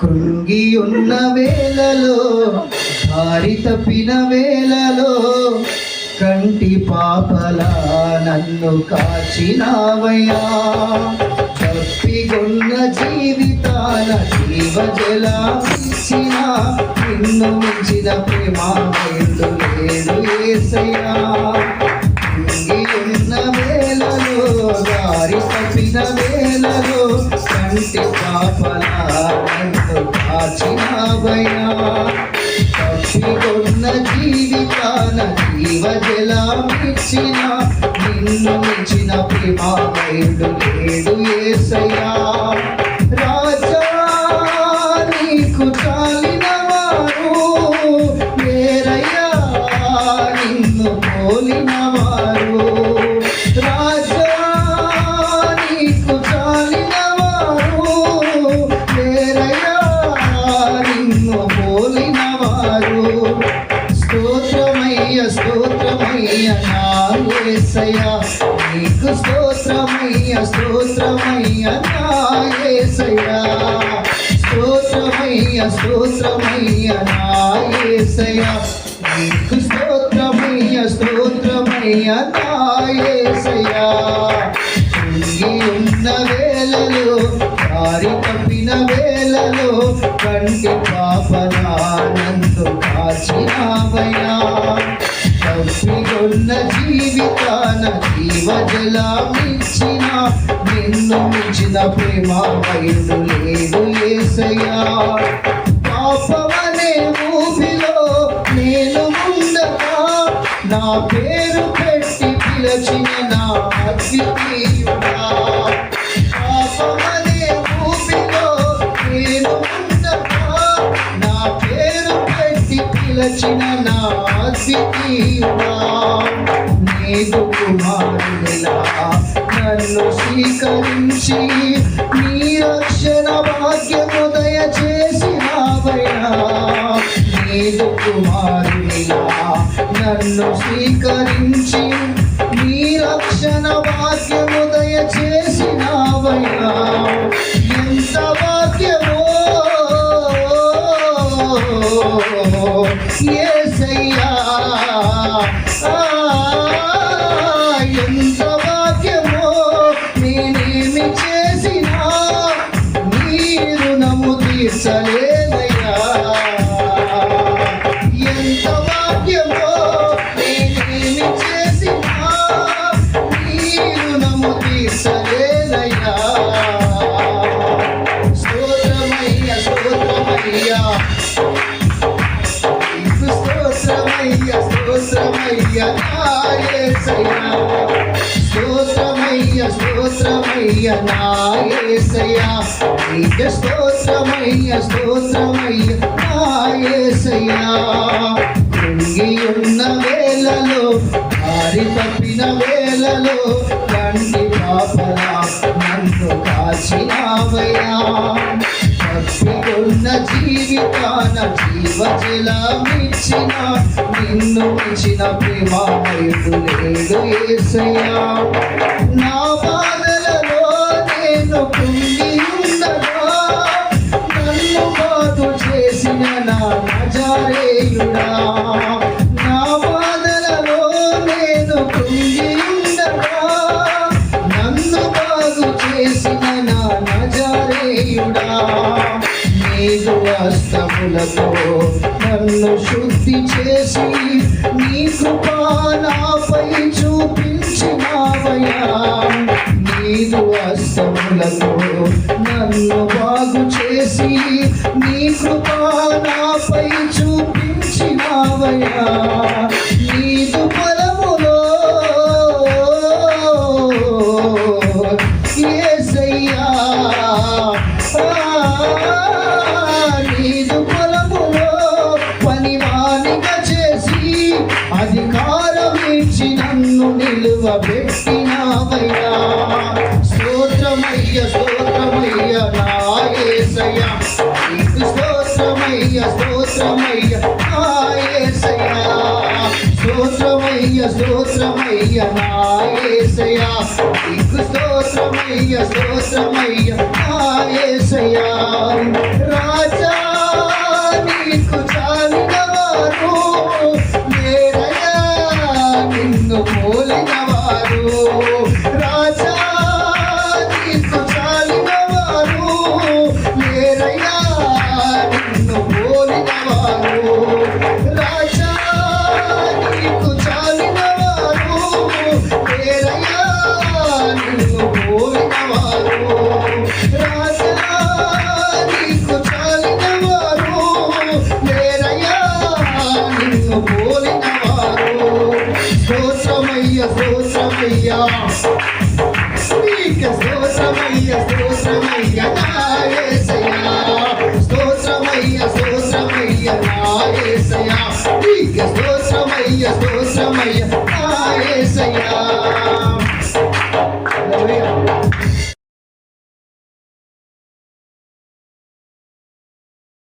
కృంగి ఉన్న వేళలో దారి తప్పిన వేళలో కంటి పాపలా నన్ను కాచినావయ్యా. తప్పికొన్న జీవితాన జీవజల ఇచ్చిన నిన్ను మించిన ప్రేమ లేదు లేదు ఏసయ్యా. పాపలా నన్ను కాచినావయ్యా తప్పికొన్న జీవితాన జీవజలమిచ్చిన నిన్ను మించిన ప్రేమాయుడు లేడు ఏసయ్యా రాజా నీకు చాలిన వారు వేరయ్యా నిన్ను పోలిన వారు స్తోత్రమయ్య నా నీకు స్తోత్రమయ్య స్తోత్రమయ్య నా యేసయ్య స్తోత్రమయ్య స్తోత్రమయ్య నా యేసయ్య నీకు స్తోత్రమయ్య స్తోత్రమయ్య నా యేసయ్య ఉన్న వేళలో దారి తప్పిన వేళలో కంటి పాపనా నందు జీవజలమిచ్చిన నిన్ను మించిన ప్రేమ వైడు లేదు ఏసయ్యా. పాపమనే ఊపిలో నేను ఉండగా నా పేరు పెట్టి పిలచిన నా అద్వితీయుడా పాపమనే ఊపిలో నేను ఉండగా నా పేరు పెట్టి పిలచిన నా అద్వితీయుడా నీదు కుమారులా నన్ను స్వీకరించి నీ రక్షణ భాగ్యము దయచేసినావయ్యా. నీదు కుమారునిలా నన్ను స్వీకరించి నీ రక్షణ భాగ్యము స్తోత్రమయ్య స్తోత్రమయ్య నా యేసయ్యా స్తోత్రమయ్య స్తోత్రమయ్య నా కృంగి ఉన్న వేళలో దారి తప్పిన వేళలో కంటి పాపలా నన్ను కాచినావయ్యా. తప్పికొన్న జీవితాన జీవజలమిచ్చిన నిన్ను మించిన ప్రేమ వైపు లేడు ఏసయ్యా. నా ఉపవాసములతో నన్ను శుద్ధి చేసి నీ కృపా నాపై చూపించినావయ్యా. నీదు వాసములతో నన్ను బాగు చేసి నీ కృపా నాపై స్తోత్రమయ్య స్తోత్రమయ్య నా నీకు స్తోత్రమయ్య స్తోత్రమయ్య నా స్తోత్రమయ్య స్తోత్రమయ్య నా నీకు స్తోత్రమయ్య స్తోత్రమయ్య ఆయేసయ్యా స్తోత్రమయ్య స్తోత్రమయ్యా. నీకు స్తోత్రమయ్య స్తోత్రమయ్య స్తోత్రమయ్య స్తోత్రమయ్య నాయసయ్యా హల్లెలూయా